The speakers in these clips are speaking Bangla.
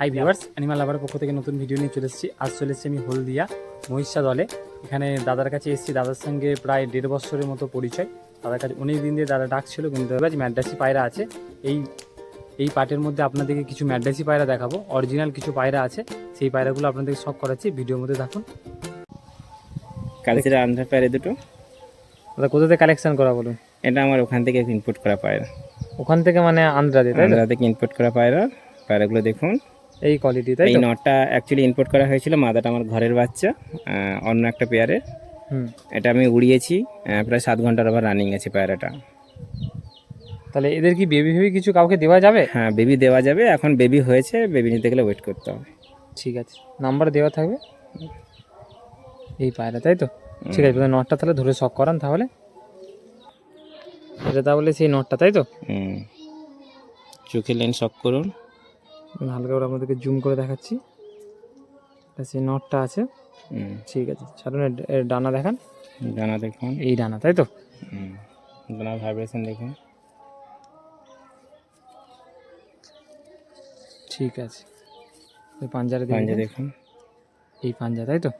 হাই ভিউয়ার্স অ্যানিমাল লাভারের পক্ষ থেকে নতুন ভিডিও নিয়ে চলে এসেছি। আজ চলে এসেছি আমি হলদিয়া মহিষা দলে। এখানে দাদার কাছে এসেছি। দাদার সঙ্গে প্রায় দেড় বছরের মতো পরিচয়। দাদার কাছে অনেক দিন দিয়ে দাদা ডাকছিল কিন্তু আজ ম্যাড্রাসি পায়রা আছে এই এই পার্টের মধ্যে আপনাদেরকে কিছু ম্যাড্রাসি পায়রা দেখাবো। অরিজিনাল কিছু পায়রা আছে সেই পায়রাগুলো আপনাদেরকে সব করাচ্ছি। ভিডিওর মধ্যে দেখুন কালচিরা আন্ধ্রা পায়রা দুটো। দাদা কোথা থেকে কালেকশন করা বলুন? এটা আমার ওখান থেকে ইনপুট করা পায়রা। ওখান থেকে মানে তাই আন্ধ্রা থেকে ইনপুট করা পায়রা। পায়রাগুলো দেখুন। এই কোয়ালিটি তাই এই নটটা অ্যাকচুয়ালি ইনপুট করা হয়েছিল মাদাটা আমার ঘরের বাচ্চা অন্য একটা পেয়ারের হুম। এটা আমি উড়িয়েছি প্রায় সাত ঘণ্টার আবার রানিং আছে পায়রাটা। তাহলে এদের কি বেবি ফেবি কিছু কাউকে দেওয়া যাবে? হ্যাঁ বেবি দেওয়া যাবে এখন বেবি হয়েছে বেবি নিতে গেলে ওয়েট করতে হবে। ঠিক আছে নাম্বার দেওয়া থাকবে। এই পায়রা তাই তো? ঠিক আছে নটটা তাহলে ধরে শখ করান তাহলে। এটা তাহলে সেই নটটা তাই তো? চোখের লেন্স অফ করুন। আমি হালকা করে আপনাদেরকে জুম করে দেখাচ্ছি। সেই নটটা আছে। ঠিক আছে ছাড়ুন এর ডানা দেখান। ডানা দেখুন। এই ডানা তাই তো? ডানা ভাইব্রেশন দেখুন। ঠিক আছে। এই পাঞ্জারে পাঞ্জা দেখুন। এই পাঞ্জা তাই তো?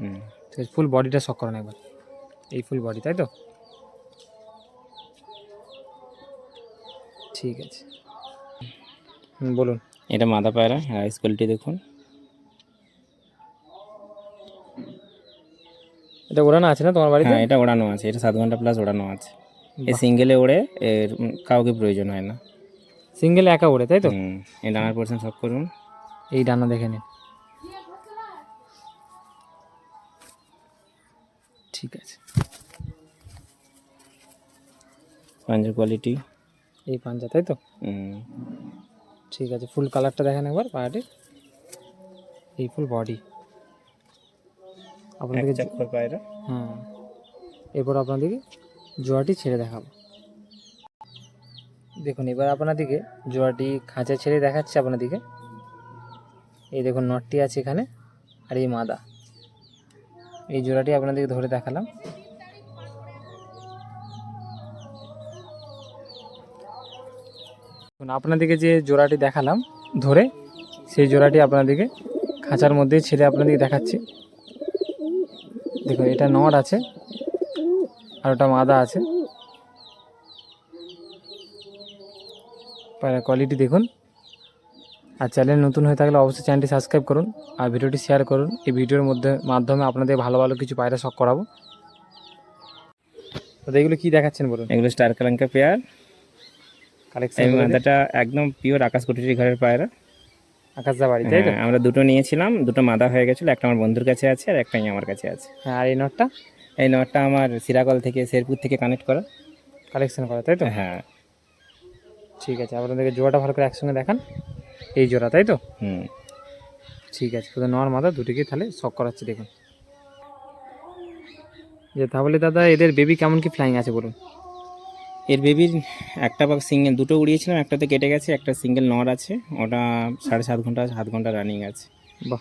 হুম। ঠিক আছে ফুল বডিটা শখ করান একবার। এই ফুল বডি তাই তো? ঠিক আছে। হুম, বলুন। এটা মাদা পায়রা রাইস কোয়ালিটি দেখুন। এটা ওড়ানো আছে না তোমার বাড়িতে? হ্যাঁ এটা ওড়ানো আছে। এটা সাত ঘণ্টা প্লাস ওড়ানো আছে। এই সিঙ্গেলে ওড়ে এর কাউকে প্রয়োজন হয় না। সিঙ্গেলে একা ওড়ে তাই তো? এই ডানার পোর্শন সব করুন। এই ডানা দেখে নিন। ঠিক আছে। পাঞ্জার কোয়ালিটি এই পাঞ্জা তাই তো? ঠিক আছে ফুল কালারটা দেখেন একবার পায়াটির এই ফুল বডি আপনাদেরকে পায়রা। হ্যাঁ। এরপর আপনাদেরকে জোয়াটি ছেড়ে দেখাবো। দেখুন এবার আপনাদেরকে জোয়াটি খাঁচা ছেড়ে দেখাচ্ছে আপনাদেরকে। এই দেখুন নটটি আছে এখানে আর এই মাদা। এই জোড়াটি আপনাদেরকে ধরে দেখালাম। দেখুন, আপনাদেরকে যে জোড়াটি দেখালাম ধরে সেই জোড়াটি আপনাদেরকে খাঁচার মধ্যে ছেড়ে আপনাদেরকে দেখাচ্ছি। দেখুন এটা নট আছে আর ওটা মাদা আছে। কোয়ালিটি দেখুন। আর চ্যানেল নতুন হয়ে থাকলে অবশ্যই চ্যানেলটি সাবস্ক্রাইব করুন আর ভিডিওটি শেয়ার করুন। এই ভিডিওর মধ্যে মাধ্যমে আপনাদের ভালো ভালো কিছু পায়রা শখ করাবো। তো এগুলো কী দেখাচ্ছেন বলুন? এগুলো স্টার কালাঙ্কা পেয়ার কালেকশন এই মাদাটা একদম পিওর আকাশ কুটির ঘরের পায়রা। আকাশদা বাড়ি তাই তো? হ্যাঁ, আমরা দুটো নিয়েছিলাম দুটো মাদা হয়ে গেছিল একটা আমার বন্ধুর কাছে আছে আর একটাই আমার কাছে আছে। হ্যাঁ আর এই নটটা? এই নটটা আমার সিরাকল থেকে শেরপুর থেকে কানেক্ট করা। কালেকশন করা তাই তো? হ্যাঁ। ঠিক আছে আপনাদেরকে জোড়াটা ভালো করে একসঙ্গে দেখান। এই জোড়া তাই তো? হুম। ঠিক আছে শুধু নর মাদা দুটিকে তাহলে শখ করাচ্ছি দেখুন। যে তাহলে দাদা এদের বেবি কেমন কি ফ্লাইং আছে বলুন? এর বেবির একটা বা সিঙ্গেল দুটো উড়িয়েছিলাম একটাতে কেটে গেছে একটা সিঙ্গেল নর আছে ওটা সাড়ে সাত ঘণ্টা সাত ঘণ্টা রানিং আছে। বাহ।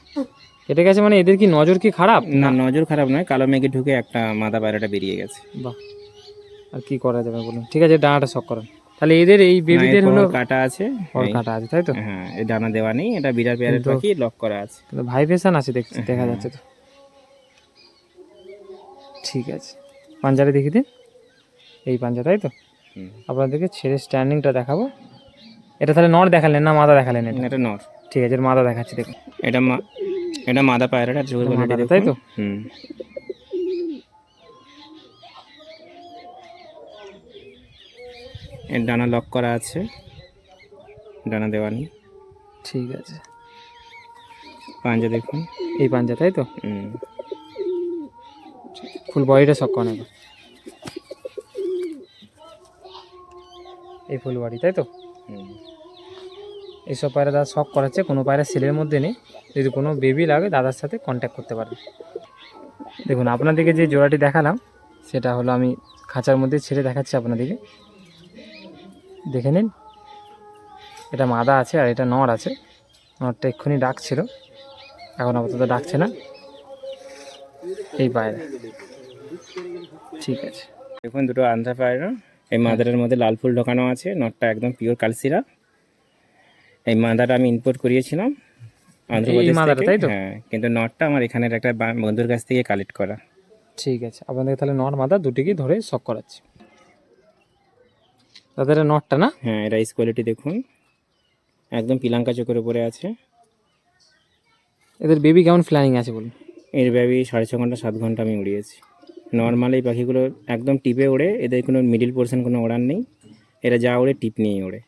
কেটে গেছে মানে এদের কি নজর কি খারাপ? না নজর খারাপ নয় কালো মেঘে ঢুকে একটা মাদা পায়রাটা বেরিয়ে গেছে। বাহ। আর কি করা যাবে বলুন? ঠিক আছে ডানাটা শখ করান। তাহলে এদের এই বেবিদের হলো কাটা আছে ওর কাটা আছে তাই তো? হ্যাঁ এই ডানা দেওয়া নেই এটা বিড়াল পেয়ারের পাখি লক করা আছে। কিন্তু ভাইব্রেশন আছে দেখছি দেখা যাচ্ছে তো। ঠিক আছে। পাঞ্জারে দেখি দিন। এই পাঞ্জা তাই তো। আপনাদেরকে ছেড়ে স্ট্যান্ডিংটা দেখাবো। এটা তাহলে নর দেখালেন না মাদা দেখালেন এটা? এটা নর। ঠিক আছে এর মাদা দেখাচ্ছি দেখুন। এটা মা এটা মাদা পায়রাটা মাদাটা, তাই তো? হুম। এর ডানা লক করা আছে। ডানা দেওয়া নেই। ঠিক আছে। পাঞ্জা দেখুন। এই পাঞ্জা তাই তো? হুম। ফুল বডিটা শখ করা এই ফুলবাড়ি, তাই তো? এইসব পায়রা দাদা শখ করাচ্ছে, কোনো পায়রা সেলের মধ্যে নেই। যদি কোনো বেবি লাগে, দাদার সাথে কন্ট্যাক্ট করতে পারবে দেখুন, আপনাদেরকে যে জোড়াটি দেখালাম, সেটা হলো আমি খাঁচার মধ্যে ছেড়ে দেখাচ্ছি আপনাদেরকে। দেখে নিন। এটা মাদা আছে আর এটা নর আছে। নরটা এক্ষুনি ডাকছিল। এখন আপাতত ডাকছে না। এই পায়রা। ঠিক আছে। দেখুন, দুটো আন্ধ্রা পায়রা। এই মাদারের মধ্যে লাল ফুল ঢোকানো আছে নটটা একদম পিওর কালসিরা এই মাদাটা আমি ইম্পোর্ট করিয়েছিলাম অন্ধ্রপ্রদেশ তাই তো? হ্যাঁ কিন্তু নটটা আমার এখানের একটা বন্ধুর কাছ থেকে কালেক্ট করা। ঠিক আছে আপনাদের তাহলে নট মাদা দুটিকেই ধরে শখ করাচ্ছি। তাদের নটটা না? হ্যাঁ রাইস কোয়ালিটি দেখুন। একদম পিলাঙ্কা চোখের উপরে আছে। এদের বেবি কেমন ফ্লাইং আছে বলুন? এর ব্যাবি সাড়ে ছ ঘণ্টা সাত ঘণ্টা আমি উড়িয়েছি। নর্মাল এই পাখিগুলো একদম টিপে ওড়ে এদের কোনো মিডিল পোর্শন কোনো ওড়ান নেই। এরা যা ওড়ে টিপ নিয়েই ওড়ে।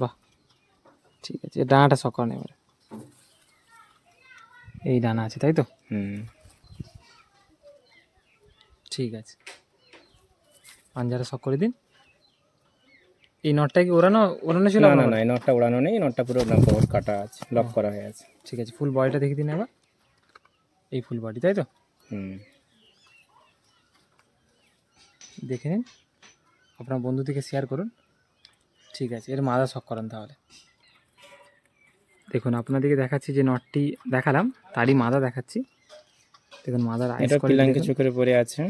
বাহ ঠিক আছে ডানাটা শখ নেই এই ডানা আছে তাই তো? হুম। ঠিক আছে। পাঞ্জারা শখ করে দিন এই নটটা কি ওড়ানো ওড়ানো ছিল না না এই নটটা ওড়ানো নেই নটটা পুরো কভার কাটা আছে লক করা হয়ে আছে। ঠিক আছে ফুল বডিটা দেখে দিন এবার এই ফুল বডি তাই তো? হুম। দেখে নিন। আপনার বন্ধু থেকে শেয়ার করুন। ঠিক আছে এর মাদা শখ করেন তাহলে। দেখুন আপনাদেরকে দেখাচ্ছি যে নটটি দেখালাম তারই মাদা দেখাচ্ছি। দেখুন মাদার আইস পিলাঙ্কি চোখের উপরে আছে।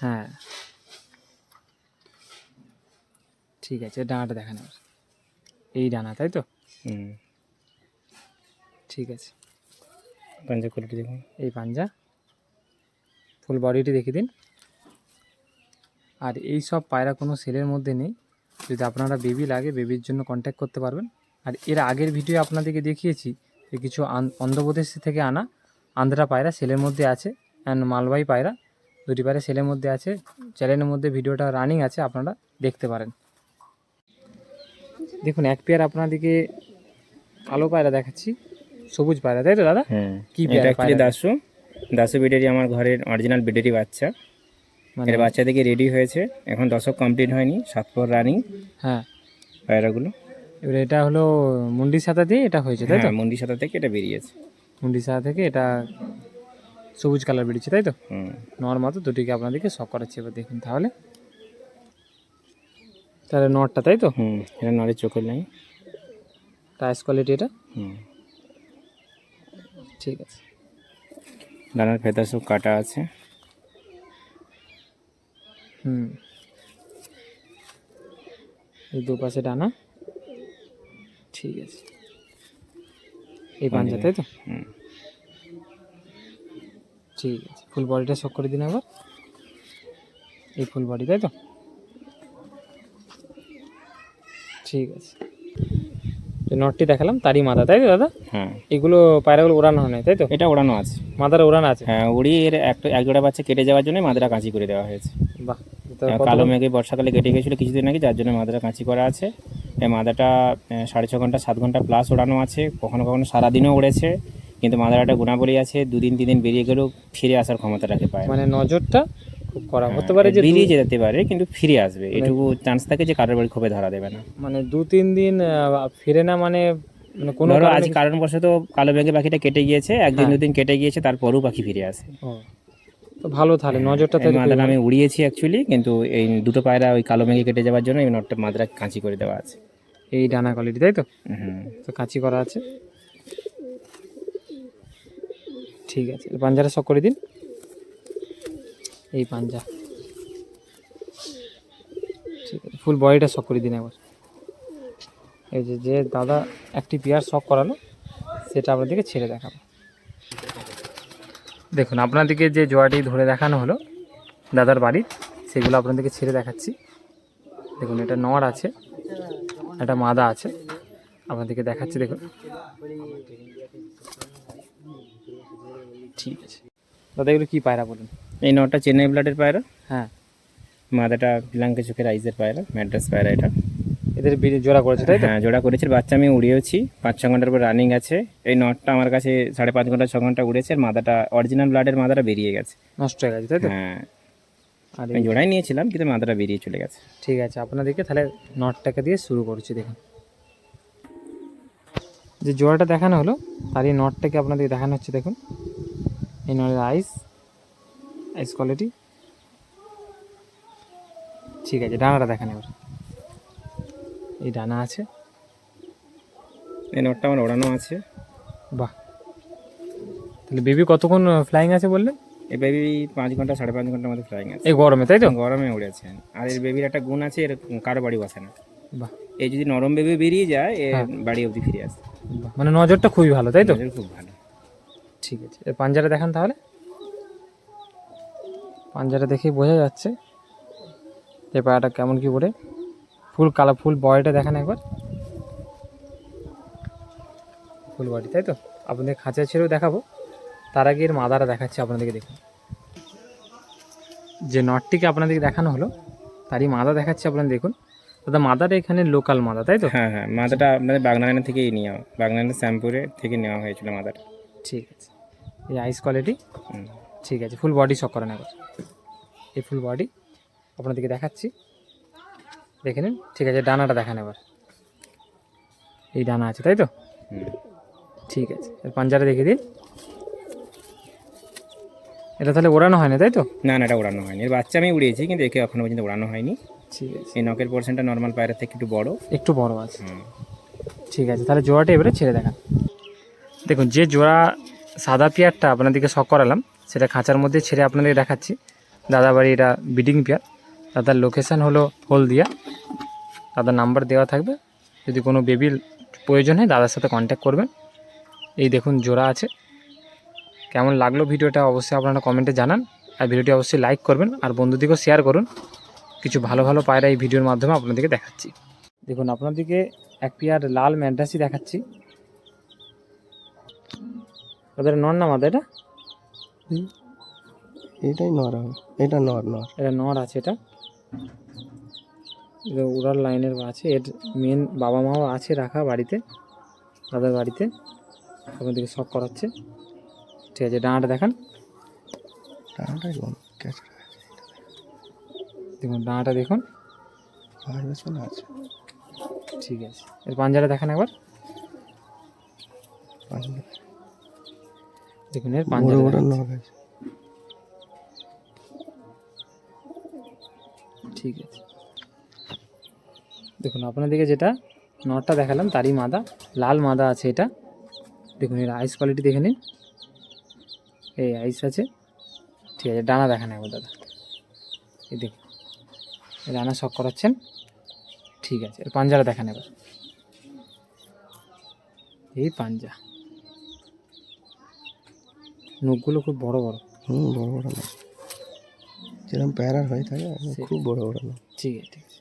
হ্যাঁ। ঠিক আছে এর ডানাটা দেখান এই ডানা তাই তো? হুম। ঠিক আছে। পাঞ্জা কোয়ালিটি দেখুন। এই পাঞ্জা। ফুল বডিটি দেখে দিন। আর এই সব পায়রা কোনো সেলের মধ্যে নেই। যদি আপনারা বেবি লাগে বেবির জন্য কন্ট্যাক্ট করতে পারবেন। আর এর আগের ভিডিও আপনাদেরকে দেখিয়েছি যে কিছু অন্ধ্রপ্রদেশ থেকে আনা আন্ধ্রা পায়রা সেলের মধ্যে আছে অ্যান্ড মালবাহী পায়রা। দুটি পায়রা সেলের মধ্যে আছে। চ্যানেলের মধ্যে ভিডিওটা রানিং আছে আপনারা দেখতে পারেন। দেখুন এক পেয়ার আপনাদেরকে কালো পায়রা দেখাচ্ছি। সবুজ পায়রা তাই তো দাদা? হ্যাঁ কি পেয়ারা? দাসু দাসু বিডেরি আমার ঘরের অরিজিনাল বিডেরি বাচ্চা। এর বাচ্চা থেকে রেডি হয়েছে। এখন দশক কমপ্লিট হয়নি সাত পর রানিং হ্যাঁ। পায়রাগুলো। এবার এটা হলো মুন্ডি সাথে দিয়ে এটা হয়েছে তাই তো? মুন্ডি মন্দির থেকে এটা বেরিয়েছে। মুন্ডি সাথে থেকে এটা সবুজ কালার বেরিয়েছে তাই তো? হুম। নর মতো দুটিকে আপনাদেরকে শখ করাচ্ছি এবার দেখুন তাহলে। তাহলে নটটা তাই তো? হুম এটা নড়ে চোখের লাইন টাইস কোয়ালিটি এটা? হুম। ঠিক আছে। ডানার ফেতা সব কাটা আছে। হুম। এই দুপাশে ডানা ঠিক আছে। এই পাঞ্জা তাই তো? হুম। ঠিক আছে। ফুল বডিটা শক করে দিন একবার এই ফুল বডি তাই তো? ঠিক আছে। যে নটটি দেখালাম তারই মাথা তাই তো দাদা? হ্যাঁ। এগুলো পায়রাগুলো ওড়ানো হয় তাই তো? এটা ওড়ানো আছে। মাদার ওড়ানো আছে? হ্যাঁ উড়িয়ে এর একটা এক জোড়া বাচ্চা কেটে যাওয়ার জন্য মাদারা কাঁচি করে দেওয়া হয়েছে। বাহ হ্যাঁ, কালো মেঘে বর্ষাকালে কেটে গেছিল কিছুদিন আগে যার জন্য মাদাটা কাঁচি করা আছে। এই মাদাটা সাড়ে ছ ঘণ্টা সাত ঘণ্টা প্লাস ওড়ানো আছে। কখনো কখনো সারাদিনও উড়েছে কিন্তু মাদারাটা গুণাবলী আছে। দুদিন তিন দিন বেরিয়ে গেলেও ফিরে আসার ক্ষমতা রাখে পায় মানে নজরটা করা হতে পারে যে বেরিয়ে যেতে পারে কিন্তু ফিরে আসবে। এটুকু চান্স থাকে যে কারোর বাড়ি ক্ষোভে ধরা দেবে না। মানে দু তিন দিন ফিরে না মানে মানে কোনো আজ কারণবশত কালো মেঘে পাখিটা কেটে গিয়েছে একদিন দুদিন কেটে গিয়েছে তারপরও পাখি ফিরে আসে। তো ভালো তাহলে নজরটা এই তাহলে আমি উড়িয়েছি অ্যাকচুয়ালি কিন্তু এই দুটো পায়রা ওই কালো মেঘে কেটে যাওয়ার জন্য এই নটটা মাদারা কাঁচি করে দেওয়া আছে। এই ডানা কোয়ালিটি তাই তো? হুম তো কাঁচি করা আছে। ঠিক আছে এর পাঞ্জাটা শখ করে দিন এই পাঞ্জা। ঠিক ফুল বডিটা শখ করে দিন একবার। এই যে যে দাদা একটি পেয়ার শখ করালো, সেটা আপনাদেরকে ছেড়ে দেখাবো। দেখুন, আপনাদেরকে যে জোয়াটি ধরে দেখানো হলো, দাদার বাড়ির, সেগুলো আপনাদেরকে ছেড়ে দেখাচ্ছি। দেখুন, এটা নর আছে একটা মাদা আছে, আপনাদেরকে দেখাচ্ছি, দেখুন। ঠিক আছে। দাদা, এগুলো কী পায়রা বলুন? এই নটটা চেন্নাই ব্লাডের পায়রা। হ্যাঁ। মাদাটা পিলাঙ্কে চোখের আইসের পায়রা ম্যাড্রাস পায়রা এটা। এদের জোড়া করেছে তাই হ্যাঁ জোড়া করেছে বাচ্চা আমি উড়িয়েছি পাঁচ ছ ঘণ্টার পর রানিং আছে। এই নটটা আমার কাছে সাড়ে পাঁচ ঘণ্টা ছ ঘণ্টা উড়েছে আর মাদাটা অরিজিনাল ব্লাডের মাদাটা বেরিয়ে গেছে। নষ্ট হয়ে গেছে তাই তো? হ্যাঁ। আমি জোড়াই নিয়েছিলাম কিন্তু মাদাটা বেরিয়ে চলে গেছে। ঠিক আছে আপনাদেরকে তাহলে নটটাকে দিয়ে শুরু করছি দেখুন। যে জোড়াটা দেখানো হলো তার এই নটটাকে আপনাদের দেখানো হচ্ছে দেখুন। এই নটের আইস আইস কোয়ালিটি ঠিক আছে ডানাটা দেখান এবার। এই ডানা আছে। এই নটটা আমার ওড়ানো আছে। বাহ। তাহলে বেবি কতক্ষণ ফ্লাইং আছে বললেন এই বেবি পাঁচ ঘণ্টা সাড়ে পাঁচ ঘণ্টার মধ্যে ফ্লাইং আছে। এই গরমে তাই তো? গরমে উড়েছে। আর এর বেবির একটা গুণ আছে এর কারও বাড়ি বসে না। বাহ। এই যদি নরম বেবি বেরিয়ে যায় এ হ্যাঁ। বাড়ি অবধি ফিরে আসে। বাহ। মানে নজরটা খুবই ভালো তাই তো? খুব ভালো। ঠিক আছে এর পাঞ্জাটা দেখান তাহলে। পাঞ্জাটা দেখেই বোঝা যাচ্ছে যে পায়াটা কেমন কি করে। ফুল কালার ফুল বডিটা দেখান একবার। ফুল বডি তাই তো? আপনাদের খাঁচা ছেড়েও দেখাবো। তার আগে এর মাদাটা দেখাচ্ছি আপনাদেরকে দেখুন। যে নটটিকে আপনাদেরকে দেখানো হলো তারই মাদা দেখাচ্ছি আপনারা দেখুন। দাদা মাদাটা এখানে লোকাল মাদা তাই তো? হ্যাঁ হ্যাঁ মাদাটা আপনাদের বাগনান থেকেই নেওয়া বাগনানের শ্যাম্পুরে থেকে নেওয়া হয়েছিল মাদাটা। ঠিক আছে। এই আইস কোয়ালিটি হুম। ঠিক আছে ফুল বডি শক করেন একবার এই ফুল বডি আপনাদেরকে দেখাচ্ছি। দেখে নিন ঠিক আছে ডানাটা দেখান এবার। এই ডানা আছে তাই তো? ঠিক আছে পাঞ্জাটা দেখে দিন। এটা তাহলে ওড়ানো হয় না তাই তো? না না এটা উড়ানো হয়নি। এর বাচ্চা আমি উড়িয়েছি কিন্তু একে এখনও পর্যন্ত উড়ানো হয়নি। ঠিক আছে। এই নখের পোর্শনটা নর্মাল পায়রা থেকে একটু বড়। একটু বড় আছে। ঠিক আছে তাহলে জোড়াটা এবারে ছেড়ে দেখান। দেখুন যে জোড়া সাদা পেয়ারটা আপনাদেরকে শখ করালাম। সেটা খাঁচার মধ্যে ছেড়ে আপনাদের দেখাচ্ছি। দাদা বাড়ি এটা বিডিং পেয়ার। দাদার লোকেশান হলো হলদিয়া। দাদার নাম্বার দেওয়া থাকবে। যদি কোনো বেবির প্রয়োজন হয়, দাদার সাথে কন্ট্যাক্ট করবেন। এই দেখুন, জোড়া আছে। কেমন লাগল ভিডিওটা অবশ্যই আপনারা কমেন্টে জানান। আর ভিডিওটি অবশ্যই লাইক করবেন আর বন্ধুদেরকেও শেয়ার করুন। কিছু ভালো ভালো পায়রা এই ভিডিওর মাধ্যমে আপনাদেরকে দেখাচ্ছি। দেখুন, আপনাদেরকে এক পেয়ার লাল ম্যাড্রাসি দেখাচ্ছি। ওদের নর না মাদা এটা? এটাই নর হবে। এটা নর নর। এটা নর আছে এটা। এটা উড়ার লাইনের আছে। এর মেন বাবা মাও আছে রাখা বাড়িতে দাদার বাড়িতে। আপনাদেরকে সব করাচ্ছে। ঠিক আছে ডানাটা দেখান। দেখুন ডানাটা দেখুন। আছে। ঠিক আছে। এর পাঞ্জাটা দেখান একবার। পাঁচটা। দেখুন এর বড় বড় নখ আছে। ঠিক আছে। দেখুন আপনাদেরকে যেটা নটটা দেখালাম তারই মাদা লাল মাদা আছে এটা। দেখুন এর আইস কোয়ালিটি দেখে নিন। এই আইস আছে। ঠিক আছে ডানা দেখান একবার দাদা। এই দেখুন ডানা শখ করাচ্ছেন। ঠিক আছে এর পাঞ্জাটা দেখান এবার এই পাঞ্জা। নখগুলো খুব বড় বড়। হুম বড় বড় নখ। যেরকম প্যারার হয়ে থাকে খুব বড় বড় নখ। ঠিক আছে ঠিক আছে।